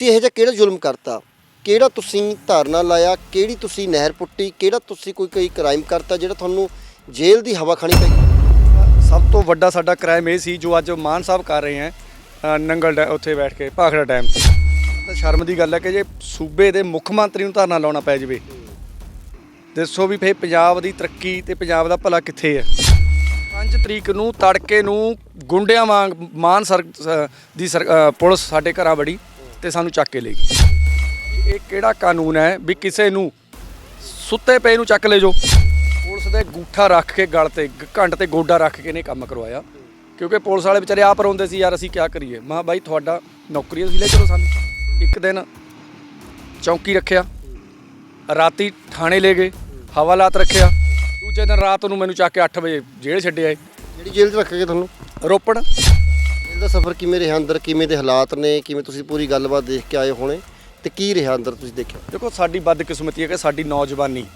ਤੇ ਇਹ ਜਿਹਾ ਕਿਹੜਾ ਜ਼ੁਲਮ ਕਰਤਾ? ਕਿਹੜਾ ਤੁਸੀਂ ਧਰਨਾ ਲਾਇਆ? ਕਿਹੜੀ ਤੁਸੀਂ ਨਹਿਰ ਪੁੱਟੀ? ਕਿਹੜਾ ਤੁਸੀਂ ਕੋਈ ਕੋਈ ਕ੍ਰਾਈਮ ਕਰਤਾ ਜਿਹੜਾ ਤੁਹਾਨੂੰ ਜੇਲ੍ਹ ਦੀ ਹਵਾ ਖਾਣੀ ਪਈ? ਸਭ ਤੋਂ ਵੱਡਾ ਸਾਡਾ ਕ੍ਰਾਈਮ ਇਹ ਸੀ ਜੋ ਅੱਜ ਮਾਨ ਸਾਹਿਬ ਕਰ ਰਹੇ ਹੈ ਨੰਗਲ ਡੈ- ਉੱਥੇ ਬੈਠ ਕੇ, ਭਾਖੜਾ ਡੈਮ ਤੇ। ਸ਼ਰਮ ਦੀ ਗੱਲ ਹੈ ਕਿ ਜੇ ਸੂਬੇ ਦੇ ਮੁੱਖ ਮੰਤਰੀ ਨੂੰ ਧਰਨਾ ਲਾਉਣਾ ਪੈ ਜਾਵੇ, ਦੱਸੋ ਵੀ ਫੇ ਪੰਜਾਬ ਦੀ ਤਰੱਕੀ ਤੇ ਪੰਜਾਬ ਦਾ ਭਲਾ ਕਿੱਥੇ ਹੈ? 5 ਤਰੀਕ ਨੂੰ ਤੜਕੇ ਨੂੰ ਗੁੰਡਿਆਂ ਵਾਂਗ ਮਾਨ ਸਰ ਦੀ ਸਰ- ਪੁਲਿਸ ਸਾਡੇ ਘਰਾਂ ਬੜੀ ਤੇ ਸਾਨੂੰ ਚੱਕ ਕੇ ਲੈ ਗਈ। ਇਹ ਕਿਹੜਾ ਕਾਨੂੰਨ ਹੈ ਵੀ ਕਿਸੇ ਨੂੰ ਸੁੱਤੇ ਪਏ ਨੂੰ ਚੱਕ ਲੈ ਜੋ ਪੁਲਿਸ ਦੇ ਗੂਠਾ ਰੱਖ ਕੇ ਗਲ ਤੇ ਘੰਟ ਤੇ ਗੋਡਾ ਰੱਖ ਕੇ ਨੇ ਕੰਮ ਕਰਵਾਇਆ। ਕਿਉਂਕਿ ਪੁਲਿਸ ਵਾਲੇ ਵਿਚਾਰੇ ਆਪ ਰੋਂਦੇ ਸੀ ਯਾਰ ਅਸੀਂ ਕੀ ਕਰੀਏ? ਮਾ ਬਾਈ ਤੁਹਾਡਾ ਨੌਕਰੀ ਤੁਸੀਂ ਲੈ ਚਲੋ ਸਾਨੂੰ। ਇੱਕ ਦਿਨ ਚੌਂਕੀ ਰੱਖਿਆ। ਰਾਤੀ ਥਾਣੇ ਲੈ ਗਏ ਹਵਾਲਾਤ ਰੱਖਿਆ। ਦੂਜੇ ਦਿਨ ਰਾਤ ਨੂੰ ਮੈਨੂੰ ਚੱਕ ਕੇ 8 ਵਜੇ ਜੇਲ੍ਹ ਛੱਡਿਆ। ਜਿਹੜੀ ਜੇਲ੍ਹ 'ਚ ਰੱਖੇਗੇ ਤੁਹਾਨੂੰ? ਰੋਪੜ। ਦਾ ਸਫ਼ਰ ਕਿਵੇਂ ਰਿਹਾ ਅੰਦਰ? ਕਿਵੇਂ ਦੇ ਹਾਲਾਤ ਨੇ? ਕਿਵੇਂ ਤੁਸੀਂ ਪੂਰੀ ਗੱਲਬਾਤ ਦੇਖ ਕੇ ਆਏ ਹੋਣੇ? ਤੇ ਕੀ ਰਿਹਾ ਅੰਦਰ ਤੁਸੀਂ ਦੇਖਿਆ? ਦੇਖੋ ਸਾਡੀ ਬਦਕਿਸਮਤੀ ਹੈ ਕਿ ਸਾਡੀ ਨੌਜਵਾਨੀ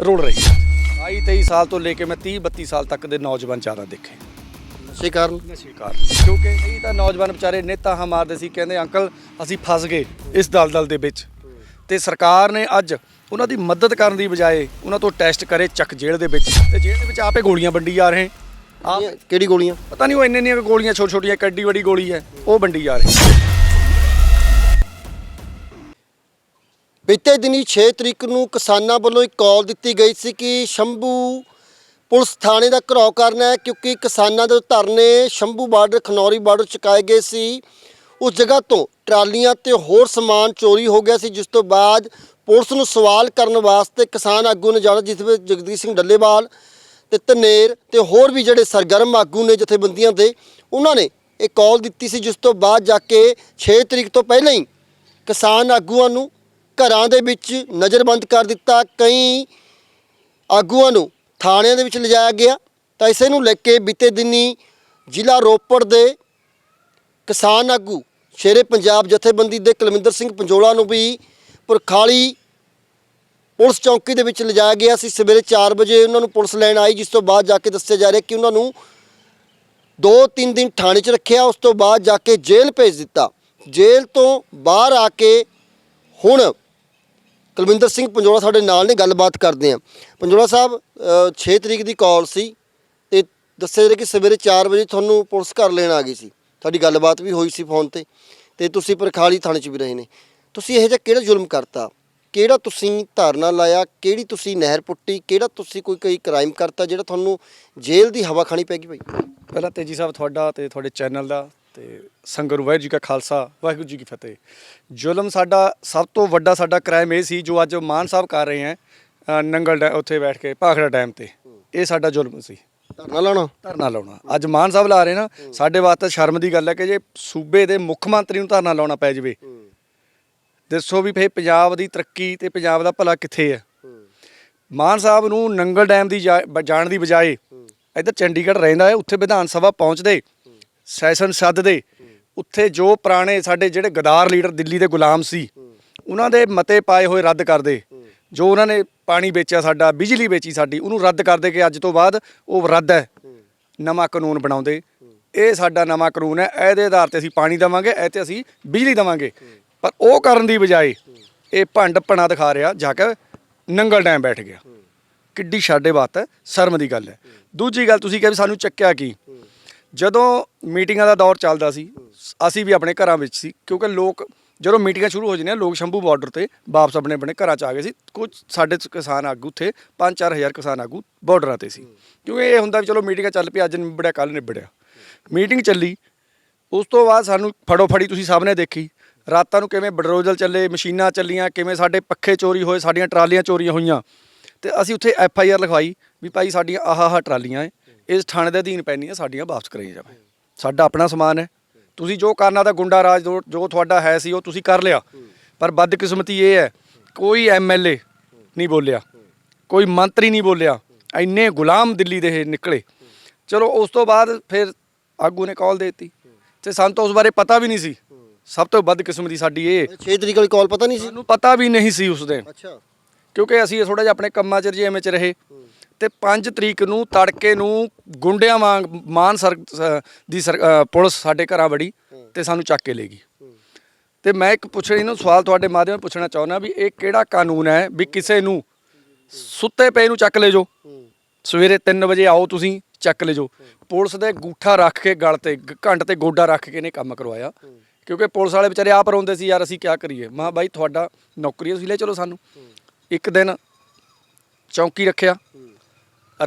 ਰੁਲ ਰਹੀ ਹੈ। 22 23 ਸਾਲ ਤੋਂ ਲੈ ਕੇ ਮੈਂ 30 32 ਸਾਲ ਤੱਕ ਦੇ ਨੌਜਵਾਨ ਜ਼ਿਆਦਾ ਦੇਖੇ। ਨਸ਼ੇ ਕਾਰਨ? ਨਸ਼ੇ ਕਾਰਨ। ਕਿਉਂਕਿ ਇਹ ਤਾਂ ਨੌਜਵਾਨ ਵਿਚਾਰੇ ਨੇਤਾ ਹਾਂ ਮਾਰਦੇ ਸੀ ਕਹਿੰਦੇ ਅੰਕਲ ਅਸੀਂ ਫਸ ਗਏ ਇਸ ਦਲਦਲ ਦੇ ਵਿੱਚ। ਤੇ ਸਰਕਾਰ ਨੇ ਅੱਜ ਉਹਨਾਂ ਦੀ ਮਦਦ ਕਰਨ ਦੀ ਬਜਾਏ ਉਹਨਾਂ ਤੋਂ ਟੈਸਟ ਕਰੇ ਚੱਕ ਜੇਲ੍ਹ ਦੇ ਵਿੱਚ। ਤੇ ਜੇਲ੍ਹ ਦੇ ਵਿੱਚ ਆਪੇ ਗੋਲੀਆਂ ਵੰਡੀ ਜਾ ਰਹੇ। ਆਪ ਇਹ ਕਿਹੜੀ ਗੋਲੀਆਂ? ਪਤਾ ਨਹੀਂ ਉਹ ਇੰਨੇ ਇੰਨੀਆਂ ਕੁ ਗੋਲੀਆਂ ਛੋਟੀ ਛੋਟੀਆਂ ਕੱਡੀ ਵੱਡੀ ਗੋਲੀ ਹੈ ਉਹ ਵੰਡੀ ਜਾ ਰਹੇ ਬੀਤੇ ਦਿਨੀ 6 ਤਰੀਕ ਨੂੰ ਕਿਸਾਨਾਂ ਵੱਲੋਂ ਇੱਕ ਕਾਲ ਦਿੱਤੀ ਗਈ ਸੀ ਕਿ ਸ਼ੰਭੂ ਪੁਲਿਸ ਥਾਣੇ ਦਾ ਘਰਾਓ ਕਰਨਾ ਹੈ ਕਿਉਂਕਿ ਕਿਸਾਨਾਂ ਦੇ ਧਰਨੇ ਸ਼ੰਭੂ ਬਾਰਡਰ ਖਨੌਰੀ ਬਾਰਡਰ ਚੁਕਾਏ ਗਏ ਸੀ। ਉਸ ਜਗ੍ਹਾ ਤੋਂ ਟਰਾਲੀਆਂ ਤੇ ਹੋਰ ਸਮਾਨ ਚੋਰੀ ਹੋ ਗਿਆ ਸੀ ਜਿਸ ਤੋਂ ਬਾਅਦ ਪੁਲਿਸ ਨੂੰ ਸਵਾਲ ਕਰਨ ਵਾਸਤੇ ਕਿਸਾਨ ਆਗੂ ਨੇ ਜਾਣਾ ਜਿਸ ਵਿੱਚ ਜਗਦੀਸ਼ ਸਿੰਘ ਡੱਲੇਵਾਲ ਤੇ ਧਨੇਰ ਤੇ ਹੋਰ ਵੀ ਜਿਹੜੇ ਸਰਗਰਮ ਆਗੂ ਨੇ ਜਥੇਬੰਦੀਆਂ ਦੇ, ਉਹਨਾਂ ਨੇ ਇਹ ਕਾਲ ਦਿੱਤੀ ਸੀ ਜਿਸ ਤੋਂ ਬਾਅਦ ਜਾ ਕੇ 6 ਤਰੀਕ ਤੋਂ ਪਹਿਲਾਂ ਹੀ ਕਿਸਾਨ ਆਗੂਆਂ ਨੂੰ ਘਰਾਂ ਦੇ ਵਿੱਚ ਨਜ਼ਰਬੰਦ ਕਰ ਦਿੱਤਾ। ਕਈ ਆਗੂਆਂ ਨੂੰ ਥਾਣਿਆਂ ਦੇ ਵਿੱਚ ਲਿਜਾਇਆ ਗਿਆ। ਤਾਂ ਇਸੇ ਨੂੰ ਲੈ ਕੇ ਬੀਤੇ ਦਿਨੀ ਜ਼ਿਲ੍ਹਾ ਰੋਪੜ ਦੇ ਕਿਸਾਨ ਆਗੂ ਸ਼ੇਰੇ ਪੰਜਾਬ ਜਥੇਬੰਦੀ ਦੇ ਕੁਲਵਿੰਦਰ ਸਿੰਘ ਪੰਜੋਲਾ ਨੂੰ ਵੀ ਪੁਰਖਾਲੀ ਪੁਲਿਸ ਚੌਂਕੀ ਦੇ ਵਿੱਚ ਲਿਜਾਇਆ ਗਿਆ ਸੀ। ਸਵੇਰੇ 4 ਵਜੇ ਉਹਨਾਂ ਨੂੰ ਪੁਲਿਸ ਲੈਣ ਆਈ ਜਿਸ ਤੋਂ ਬਾਅਦ ਜਾ ਕੇ ਦੱਸਿਆ ਜਾ ਰਿਹਾ ਕਿ ਉਹਨਾਂ ਨੂੰ 2-3 ਦਿਨ ਥਾਣੇ 'ਚ ਰੱਖਿਆ ਉਸ ਤੋਂ ਬਾਅਦ ਜਾ ਕੇ ਜੇਲ੍ਹ ਭੇਜ ਦਿੱਤਾ। ਜੇਲ੍ਹ ਤੋਂ ਬਾਹਰ ਆ ਕੇ ਹੁਣ ਕੁਲਵਿੰਦਰ ਸਿੰਘ ਪੰਜੋਲਾ ਸਾਡੇ ਨਾਲ ਨੇ ਗੱਲਬਾਤ ਕਰਦੇ ਆ ਪੰਜੋਲਾ ਸਾਹਿਬ ਅ, 6 ਤਰੀਕ ਦੀ ਕਾਲ ਸੀ ਤੇ ਦੱਸਿਆ ਜਾ ਰਿਹਾ ਕਿ ਸਵੇਰੇ 4 ਵਜੇ ਤੁਹਾਨੂੰ ਪੁਲਿਸ ਘਰ ਲੈਣ ਆ ਗਈ ਸੀ। ਤੁਹਾਡੀ ਗੱਲਬਾਤ ਵੀ ਹੋਈ ਸੀ ਫੋਨ ਤੇ ਤੇ ਤੁਸੀਂ ਪਰਖਾਲੀ ਥਾਣੇ 'ਚ ਵੀ ਰਹੇ ਨੇ। ਤੁਸੀਂ ਇਹ ਜਿਹਾ ਕਿਹੜਾ ਜ਼ੁਲਮ ਕਰਤਾ? ਕਿਹੜਾ ਤੁਸੀਂ ਧਰਨਾ ਲਾਇਆ ਕਿਹੜੀ ਤੁਸੀਂ ਨਹਿਰ ਪੁੱਟੀ ਕਿਹੜਾ ਤੁਸੀਂ ਕੋਈ ਕੋਈ ਕ੍ਰਾਈਮ ਕਰਤਾ ਜਿਹੜਾ ਤੁਹਾਨੂੰ ਜੇਲ੍ਹ ਦੀ ਹਵਾ ਖਾਣੀ ਪੈ ਗਈ ਭਾਈ? ਪਹਿਲਾਂ ਤੇਜੀ ਸਾਹਿਬ ਤੁਹਾਡਾ ਤੇ ਤੁਹਾਡੇ ਚੈਨਲ ਦਾ ਤੇ ਸੰਗਰੂ ਵਾਹਿਗੁਰੂ ਜੀ ਕਾ ਖਾਲਸਾ ਵਾਹਿਗੁਰੂ ਜੀ ਕੀ ਫਤਿਹ। ਜ਼ੁਲਮ ਸਾਡਾ ਸਭ ਤੋਂ ਵੱਡਾ ਸਾਡਾ ਕ੍ਰਾਈਮ ਇਹ ਸੀ ਜੋ ਅੱਜ ਮਾਨ ਸਾਹਿਬ ਕਰ ਰਹੇ ਹੈ ਅ, ਨੰਗਲ ਉੱਥੇ ਬੈਠ ਕੇ ਭਾਖੜਾ ਡੈਮ ਤੇ। ਇਹ ਸਾਡਾ ਜ਼ੁਲਮ ਸੀ। ਧਰਨਾ ਲਾਉਣਾ? ਧਰਨਾ ਲਾਉਣਾ। ਅੱਜ ਮਾਨ ਸਾਹਿਬ ਲਾ ਰਹੇ ਨਾ ਸਾਡੇ ਵਾਸਤੇ ਸ਼ਰਮ ਦੀ ਗੱਲ ਹੈ ਕਿ ਜੇ ਸੂਬੇ ਦੇ ਮੁੱਖ ਮੰਤਰੀ ਨੂੰ ਧਰਨਾ ਲਾਉਣਾ ਪੈ ਜਾਵੇ ਦੱਸੋ ਵੀ ਫੇ ਪੰਜਾਬ ਦੀ ਤਰੱਕੀ ਤੇ ਪੰਜਾਬ ਦਾ ਭਲਾ ਕਿੱਥੇ ਹੈ ਮਾਨ ਸਾਹਿਬ ਨੂੰ ਨੰਗਲ ਡੈਮ ਦੀ ਜਾ- ਬ- ਜਾਣ ਦੀ ਬਜਾਏ ਇੱਧਰ ਚੰਡੀਗੜ੍ਹ ਰਹਿੰਦਾ ਹੈ, ਉੱਥੇ ਵਿਧਾਨ ਸਭਾ ਪਹੁੰਚਦੇ, ਸੈਸ਼ਨ ਸੱਦਦੇ, ਉੱਥੇ ਜੋ ਪੁਰਾਣੇ ਸਾਡੇ ਜਿਹੜੇ ਗਦਾਰ ਲੀਡਰ ਦਿੱਲੀ ਦੇ ਗੁਲਾਮ ਸੀ, ਉਹਨਾਂ ਦੇ ਮਤੇ ਪਾਏ ਹੋਏ ਰੱਦ ਕਰਦੇ, ਜੋ ਉਹਨਾਂ ਨੇ ਪਾਣੀ ਵੇਚਿਆ ਸਾਡਾ, ਬਿਜਲੀ ਵੇਚੀ ਸਾਡੀ, ਉਹਨੂੰ ਰੱਦ ਕਰਦੇ ਕਿ ਅੱਜ ਤੋਂ ਬਾਅਦ ਉਹ ਰੱਦ ਹੈ, ਨਵਾਂ ਕਾਨੂੰਨ ਬਣਾਉਂਦੇ, ਇਹ ਸਾਡਾ ਨਵਾਂ ਕਾਨੂੰਨ ਹੈ, ਇਹਦੇ ਆਧਾਰ ਤੇ ਅਸੀਂ ਪਾਣੀ ਦੇਵਾਂਗੇ, ਇਹ ਤੇ ਅਸੀਂ ਬਿਜਲੀ ਦੇਵਾਂਗੇ। ਪਰ ਉਹ ਕਰਨ ਦੀ ਬਜਾਏ ਇਹ ਭੰਡ ਪਣਾ ਦਿਖਾ ਰਿਹਾ ਜਾ ਕੇ ਨੰਗਲ ਡੈਮ ਬੈਠ ਗਿਆ। ਕਿੱਡੀ ਸਾਡੇ ਬਾਤ ਹੈ ਸ਼ਰਮ ਦੀ ਗੱਲ ਹੈ। ਦੂਜੀ ਗੱਲ ਤੁਸੀਂ ਕਿਹਾ ਵੀ ਸਾਨੂੰ ਚੱਕਿਆ ਕੀ? ਜਦੋਂ ਮੀਟਿੰਗਾਂ ਦਾ ਦੌਰ ਚੱਲਦਾ ਸੀ ਅਸੀਂ ਵੀ ਆਪਣੇ ਘਰਾਂ ਵਿੱਚ ਸੀ ਕਿਉਂਕਿ ਲੋਕ ਜਦੋਂ ਮੀਟਿੰਗਾਂ ਸ਼ੁਰੂ ਹੋ ਜਾਂਦੀਆਂ ਲੋਕ ਸ਼ੰਭੂ ਬਾਰਡਰ ਤੇ ਵਾਪਸ ਆਪਣੇ ਆਪਣੇ ਘਰਾਂ ਚ ਆ ਗਏ ਸੀ। ਕੁਝ ਸਾਡੇ ਕਿਸਾਨ ਆਗੂ ਉੱਥੇ 5-4000 ਕਿਸਾਨ ਆਗੂ ਬਾਰਡਰਾਂ ਤੇ ਸੀ। ਕਿਉਂਕਿ ਇਹ ਹੁੰਦਾ ਵੀ ਚਲੋ ਮੀਟਿੰਗਾਂ ਚੱਲ ਪਈ ਅੱਜ ਨਿਬੜਿਆ ਕੱਲ ਨਿਬੜਿਆ। ਮੀਟਿੰਗ ਚੱਲੀ ਉਸ ਤੋਂ ਬਾਅਦ ਸਾਨੂੰ ਫੜੋ ਫੜੀ ਤੁਸੀਂ ਸਭ ਨੇ ਦੇਖੀ। ਰਾਤਾਂ ਨੂੰ ਕਿਵੇਂ ਬਡਰੋਜਲ ਚੱਲੇ, ਮਸ਼ੀਨਾਂ ਚੱਲੀਆਂ, ਕਿਵੇਂ ਸਾਡੇ ਪੱਖੇ ਚੋਰੀ ਹੋਏ, ਸਾਡੀਆਂ ਟਰਾਲੀਆਂ ਚੋਰੀਆਂ ਹੋਈਆਂ। ਤੇ ਅਸੀਂ ਉੱਥੇ ਐਫ ਆਈ ਆਰ ਲਿਖਵਾਈ ਵੀ ਭਾਈ ਸਾਡੀਆਂ ਆਹ ਆਹ ਟਰਾਲੀਆਂ ਹੈ ਇਸ ਥਾਣੇ ਦੇ ਅਧੀਨ ਪੈਣੀਆਂ, ਸਾਡੀਆਂ ਵਾਪਸ ਕਰਾਈਆਂ ਜਾਵੇ। ਸਾਡਾ ਆਪਣਾ ਸਮਾਨ ਹੈ ਤੁਸੀਂ ਜੋ ਕਰਨਾ ਤਾਂ ਗੁੰਡਾ ਰਾਜ ਜੋ- ਜੋ ਤੁਹਾਡਾ ਹੈ ਸੀ, ਉਹ ਤੁਸੀਂ ਕਰ ਲਿਆ। ਪਰ ਬਦਕਿਸਮਤੀ ਇਹ ਹੈ ਕੋਈ ਐਮਐਲਏ ਨਹੀਂ ਬੋਲਿਆ, ਕੋਈ ਮੰਤਰੀ ਨਹੀਂ ਬੋਲਿਆ, ਇੰਨੇ ਗੁਲਾਮ ਦਿੱਲੀ ਦੇ ਨਿਕਲੇ। ਚਲੋ ਉਸ ਤੋਂ ਬਾਅਦ ਫਿਰ ਆਗੂ ਨੇ ਕਾਲ ਦਿੱਤੀ। ਤੇ ਸਾਨੂੰ ਤਾਂ ਉਸ ਬਾਰੇ ਪਤਾ ਵੀ ਨਹੀਂ ਸੀ। ਸਭ ਤੋਂ ਬਦਕਿਸਮਤੀ ਸਾਡੀ ਇਹ। 6 ਤਰੀਕ ਵਾਲੀ ਕਾਲ ਪਤਾ ਨਹੀਂ ਸੀ? ਸਾਨੂੰ ਪਤਾ ਵੀ ਨਹੀਂ ਸੀ ਉਸ ਦਿਨ। ਅੱਛਾ। ਕਿਉਂਕਿ ਅਸੀਂ ਥੋੜਾ ਜਿਹਾ ਆਪਣੇ ਕੰਮਾਂ 'ਚ ਜਿਵੇਂ ਚ ਰਹੇ। ਤੇ 5 ਤਰੀਕ ਨੂੰ ਤੜਕੇ ਨੂੰ ਗੁੰਡਿਆਂ ਵਾਂਗ ਮਾਨ ਸਰ ਦੀ ਪੁਲਿਸ ਸਾਡੇ ਘਰਾਂ ਵੜੀ ਤੇ ਸਾਨੂੰ ਚੱਕ ਕੇ ਲੈ ਗਈ। ਤੇ ਮੈਂ ਇੱਕ ਪੁੱਛ ਇਹਨੂੰ ਸਵਾਲ ਤੁਹਾਡੇ ਮਾਧਿਅਮ ਪੁੱਛਣਾ ਚਾਹੁੰਦਾ ਵੀ ਇਹ ਕਿਹੜਾ ਕਾਨੂੰਨ ਹੈ ਵੀ ਕਿਸੇ ਨੂੰ ਸੁੱਤੇ ਪਏ ਨੂੰ ਚੱਕ ਲੈ ਜਾਓ। ਸਵੇਰੇ 3 ਵਜੇ ਆਓ ਤੁਸੀਂ ਚੱਕ ਲੈ ਜਾਓ। ਪੁਲਿਸ ਦੇ ਗੂਠਾ ਰੱਖ ਕੇ ਗਲ ਤੇ ਘੰਟ ਤੇ ਗੋਡਾ ਰੱਖ ਕੇ ਨੇ ਕੰਮ ਕਰਵਾਇਆ। ਕਿਉਂਕਿ ਪੁਲਿਸ ਵਾਲੇ ਵਿਚਾਰੇ ਆਪ ਰੋਂਦੇ ਸੀ ਯਾਰ ਅਸੀਂ ਕੀ ਕਰੀਏ? ਮਾ ਬਾਈ ਤੁਹਾਡਾ ਨੌਕਰੀ ਹੈ, ਤੁਸੀਂ ਲੈ ਚਲੋ ਸਾਨੂੰ। ਇੱਕ ਦਿਨ ਚੌਂਕੀ ਰੱਖਿਆ।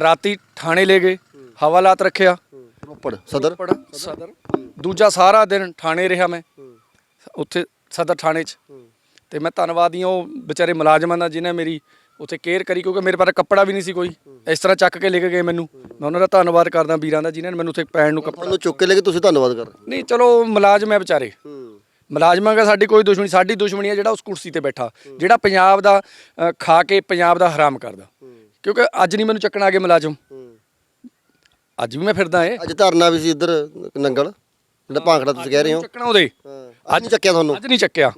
ਰਾਤੀ ਥਾਣੇ ਲੈ ਗਏ ਹਵਾਲਾਤ ਰੱਖਿਆ। ਰੋਪੜ ਸਦਰ? ਪੜਾ ਸਦਰ। ਦੂਜਾ ਸਾਰਾ ਦਿਨ ਥਾਣੇ ਰਿਹਾ ਮੈਂ। ਉੱਥੇ ਸਦਰ ਥਾਣੇ 'ਚ। ਤੇ ਮੈਂ ਧੰਨਵਾਦੀ ਹਾਂ ਉਹ ਵਿਚਾਰੇ ਮੁਲਾਜ਼ਮਾਂ ਦਾ ਜਿਨ੍ਹਾਂ ਮੇਰੀ ਉੱਥੇ ਕੇਅਰ ਕਰੀ ਕਿਉਂਕਿ ਮੇਰੇ ਪਾਸ ਕੱਪੜਾ ਵੀ ਨਹੀਂ ਸੀ ਕੋਈ। ਇਸ ਤਰ੍ਹਾਂ ਚੱਕ ਕੇ ਲੈ ਕੇ ਗਏ ਮੈਨੂੰ। ਮੈਂ ਉਹਨਾਂ ਦਾ ਧੰਨਵਾਦ ਕਰਦਾ ਵੀਰਾਂ ਦਾ ਜਿਨ੍ਹਾਂ ਨੇ ਮੈਨੂੰ ਉੱਥੇ ਪੈਣ ਨੂੰ ਕੱਪੜਾ ਤੁਹਾਨੂੰ ਚੁੱਕ ਕੇ ਲੈ ਕੇ ਤੁਸੀਂ ਧੰਨਵਾਦ ਕਰ ਰਹੇ ਨਹੀਂ ਚਲੋ ਮੁਲਾਜ਼ਮ ਹੈ ਵਿਚਾਰੇ। ਮੁਲਾਜ਼ਮਾਂ ਦਾ ਸਾਡੀ ਕੋਈ ਦੁਸ਼ਮਣੀ ਸਾਡੀ ਦੁਸ਼ਮਣੀ ਹੈ ਜਿਹੜਾ ਉਸ ਕੁਰਸੀ ਤੇ ਬੈਠਾ ਜਿਹੜਾ ਪੰਜਾਬ ਦਾ ਅ, ਖਾ ਕੇ ਪੰਜਾਬ ਦਾ ਹਰਾਮ ਕਰਦਾ। ਕਿਉਂਕਿ ਅੱਜ ਨਹੀਂ ਮੈਨੂੰ ਚੱਕਣ ਆ ਗਏ ਮੁਲਾਜ਼ਮ। ਅੱਜ ਵੀ ਮੈਂ ਫਿਰਦਾ ਏ। ਅੱਜ ਧਰਨਾ ਵੀ ਸੀ ਇੱਧਰ ਨੰਗਲ ਜਿਹੜਾ ਭਾਂਖੜਾ ਤੁਸੀਂ ਕਹਿ ਰਹੇ ਹੋ। ਚੱਕਣਾ ਉਹਦੇ। ਅੱਜ ਨਹੀਂ ਚੱਕਿਆ ਤੁਹਾਨੂੰ? ਅੱਜ ਨਹੀਂ ਚੱਕਿਆ।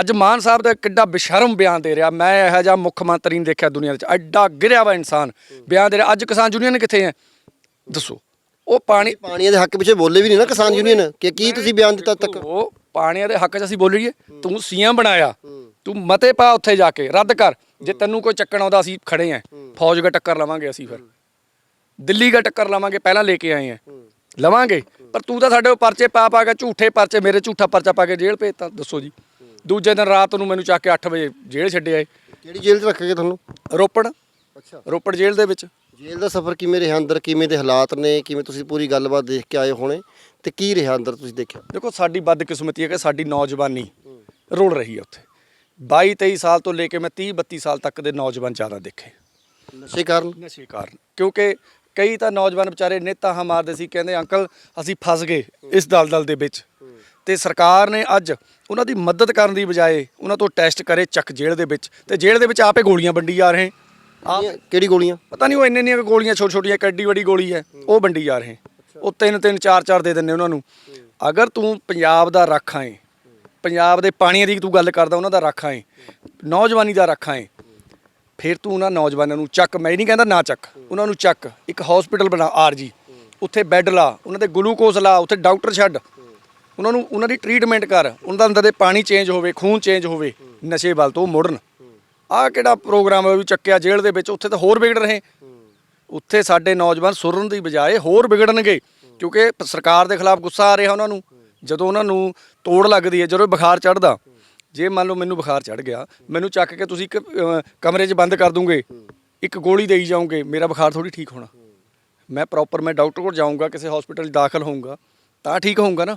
ਅੱਜ ਮਾਨ ਸਾਹਿਬ ਦਾ ਕਿੱਡਾ ਬਿਸ਼ਰਮ ਬਿਆਨ ਦੇ ਰਿਹਾ। ਮੈਂ ਇਹੋ ਜਿਹਾ ਮੁੱਖ ਮੰਤਰੀ ਨਹੀਂ ਦੇਖਿਆ ਦੁਨੀਆ ਦੇ ਵਿੱਚ। ਐਡਾ ਗਿਰਿਆ ਵਾ ਇਨਸਾਨ ਬਿਆਨ ਦੇ ਰਿਹਾ। ਅੱਜ ਕਿਸਾਨ ਯੂਨੀਅਨ ਕਿੱਥੇ ਹੈ? ਦੱਸੋ। ਉਹ ਪਾਣੀ ਪਾਣੀਆਂ ਦੇ ਹੱਕ ਪਿੱਛੇ ਬੋਲੇ ਵੀ ਨਹੀਂ ਨਾ ਕਿਸਾਨ ਯੂਨੀਅਨ। ਕਿ ਕੀ ਤੁਸੀਂ ਬਿਆਨ ਦਿੱਤਾ ਤੱਕ? ਉਹ ਪਾਣੀਆਂ ਦੇ ਹੱਕ 'ਚ ਅਸੀਂ ਬੋਲੀਏ ਤੂੰ ਸੀਐਮ ਬਣਾਇਆ। ਤੂੰ ਮਤੇ ਪਾ ਉੱਥੇ ਜਾ ਕੇ। ਰੱਦ ਕਰ। ਜੇ ਤੈਨੂੰ ਕੋਈ ਚੱਕਣ ਆਉਂਦਾ ਅਸੀਂ ਖੜੇ ਆਂ ਫੌਜ ਦਾ ਟੱਕਰ ਲਵਾਂਗੇ ਅਸੀਂ ਫਿਰ। ਦਿੱਲੀ ਦਾ ਟੱਕਰ ਲਵਾਂਗੇ। ਪਹਿਲਾਂ ਲੈ ਕੇ ਆਏ ਆਂ ਲਵਾਂਗੇ। ਪਰ ਤੂੰ ਤਾਂ ਸਾਡੇ ਉਹ ਪਰਚੇ ਪਾ ਪਾ ਕੇ ਝੂਠੇ ਪਰਚੇ ਮੇਰੇ ਝੂਠਾ ਪਰਚਾ ਪਾ ਕੇ ਜੇਲ੍ਹ ਭੇਜਤਾ। ਦੱਸੋ ਜੀ। ਦੂਜੇ ਦਿਨ ਰਾਤ ਨੂੰ ਮੈਨੂੰ ਚੱਕ ਕੇ 8 ਵਜੇ ਜੇਲ੍ਹ ਛੱਡਿਆ ਏ ਕਿਹੜੀ ਜੇਲ੍ਹ 'ਚ ਰੱਖੇਗੇ ਤੁਹਾਨੂੰ? ਰੋਪੜ। ਅੱਛਾ। ਰੋਪੜ ਜੇਲ੍ਹ ਦੇ ਵਿੱਚ। ਜੇਲ੍ਹ ਦਾ ਸਫ਼ਰ ਕਿਵੇਂ ਰਿਹਾ ਅੰਦਰ? ਕਿਵੇਂ ਦੇ ਹਾਲਾਤ ਨੇ? ਕਿਵੇਂ ਤੁਸੀਂ ਪੂਰੀ ਗੱਲਬਾਤ ਦੇਖ ਕੇ ਆਏ ਹੋਣੇ? ਤੇ ਕੀ ਰਿਹਾ ਅੰਦਰ ਤੁਸੀਂ ਦੇਖਿਆ? ਦੇਖੋ ਸਾਡੀ ਬਦਕਿਸਮਤੀ ਹੈ ਕਿ ਸਾਡੀ ਨੌਜਵਾਨੀ ਰੁਲ ਰਹੀ ਹੈ ਉੱਥੇ। 22 23 ਸਾਲ ਤੋਂ ਲੈ ਕੇ ਮੈਂ 30 32 ਸਾਲ ਤੱਕ ਦੇ ਨੌਜਵਾਨ ਜ਼ਿਆਦਾ ਦੇਖੇ। ਨਸ਼ੇ ਕਾਰਨ? ਨਸ਼ੇ ਕਾਰਨ। ਕਿਉਂਕਿ ਕਈ ਤਾਂ ਨੌਜਵਾਨ ਵਿਚਾਰੇ ਨੇਤਾ ਮਾਰਦੇ ਸੀ ਕਹਿੰਦੇ ਅੰਕਲ ਅਸੀਂ ਫਸ ਗਏ ਇਸ ਦਲਦਲ ਦੇ ਵਿੱਚ। ਤੇ ਸਰਕਾਰ ਨੇ ਅੱਜ ਉਹਨਾਂ ਦੀ ਮਦਦ ਕਰਨ ਦੀ ਬਜਾਏ ਉਹਨਾਂ ਤੋਂ ਟੈਸਟ ਕਰੇ ਚੱਕ ਜੇਲ੍ਹ ਦੇ ਵਿੱਚ ਤੇ ਜੇਲ੍ਹ ਦੇ ਵਿੱਚ ਆਪੇ ਗੋਲੀਆਂ ਵੰਡੀ ਜਾ ਰਹੇ ਆਪ ਕਿਹੜੀਆਂ- ਕਿਹੜੀ ਗੋਲੀਆਂ? ਪਤਾ ਨਹੀਂ ਉਹ ਇੰਨੇ ਇੰਨੀਆਂ ਗੋਲੀਆਂ ਛੋਟੀ ਛੋਟੀਆਂ ਕੱਡੀ ਵੱਡੀ ਗੋਲੀ ਹੈ ਉਹ ਵੰਡੀ ਜਾ ਰਹੇ ਉਹ ਤਿੰਨ ਤਿੰਨ ਚਾਰ ਚਾਰ ਦੇ ਦਿੰਨੇ ਉਹਨਾਂ ਨੂੰ। ਅਗਰ ਤੂੰ ਪੰਜਾਬ ਦਾ ਰਾਖਾ ਏ ਪੰਜਾਬ ਦੇ ਪਾਣੀਆਂ ਦੀ ਤੂੰ ਗੱਲ ਕਰਦਾ ਉਹਨਾਂ ਦਾ ਰਾਖਾ ਏ ਨੌਜਵਾਨੀ ਦਾ ਰਾਖਾ ਏ ਫਿਰ ਤੂੰ ਉਹਨਾਂ ਨੌਜਵਾਨਾਂ ਨੂੰ ਚੱਕ। ਮੈਂ ਨਹੀਂ ਕਹਿੰਦਾ ਨਾ ਚੱਕ ਉਹਨਾਂ ਨੂੰ ਚੱਕ। ਇੱਕ ਹਸਪੀਟਲ ਬਣਾ ਆਰਜੀ। ਉੱਥੇ ਬੈੱਡ ਲਾ ਉਹਨਾਂ ਦੇ ਗਲੂਕੋਜ਼ ਲਾ ਉੱਥੇ ਡਾਕਟਰ ਛੱਡ। ਉਹਨਾਂ ਨੂੰ, ਉਹਨਾਂ ਦੀ ਟ੍ਰੀਟਮੈਂਟ ਕਰ, ਉਹਨਾਂ ਦਾ ਅੰਦਰ ਦੇ ਪਾਣੀ ਚੇਂਜ ਹੋਵੇ, ਖੂਨ ਚੇਂਜ ਹੋਵੇ, ਨਸ਼ੇ ਵੱਲ ਤੋਂ ਉਹ ਮੁੜਨ। ਆਹ ਕਿਹੜਾ ਪ੍ਰੋਗਰਾਮ ਹੈ ਵੀ ਚੱਕਿਆ ਜੇਲ੍ਹ ਦੇ ਵਿੱਚ, ਉੱਥੇ ਤਾਂ ਹੋਰ ਵਿਗੜ ਰਹੇ। ਉੱਥੇ ਸਾਡੇ ਨੌਜਵਾਨ ਸੁਰਨ ਦੀ ਬਜਾਏ ਹੋਰ ਵਿਗੜਨਗੇ, ਕਿਉਂਕਿ ਸਰਕਾਰ ਦੇ ਖਿਲਾਫ ਗੁੱਸਾ ਆ ਰਿਹਾ ਉਹਨਾਂ ਨੂੰ। ਜਦੋਂ ਉਹਨਾਂ ਨੂੰ ਤੋੜ ਲੱਗਦੀ ਹੈ, ਜਦੋਂ ਬੁਖਾਰ ਚੜਦਾ ਜੇ ਮੰਨ ਲਓ ਮੈਨੂੰ ਬੁਖਾਰ ਚੜ ਗਿਆ, ਮੈਨੂੰ ਚੱਕ ਕੇ ਤੁਸੀਂ ਇੱਕ ਕਮਰੇ 'ਚ ਬੰਦ ਕਰ ਦੂੰਗੇ, ਇੱਕ ਗੋਲੀ ਦੇਈ ਜਾਓਗੇ, ਮੇਰਾ ਬੁਖਾਰ ਥੋੜੀ ਠੀਕ ਹੋਣਾ। ਮੈਂ ਪ੍ਰੋਪਰ ਮੈਂ ਡਾਕਟਰ ਕੋਲ ਜਾਊਂਗਾ, ਕਿਸੇ ਹਸਪੀਟਲ 'ਚ ਦਾਖਲ ਹੋਊਂਗਾ, ਤਾਂ ਠੀਕ ਹੋਊਂਗਾ ਨਾ।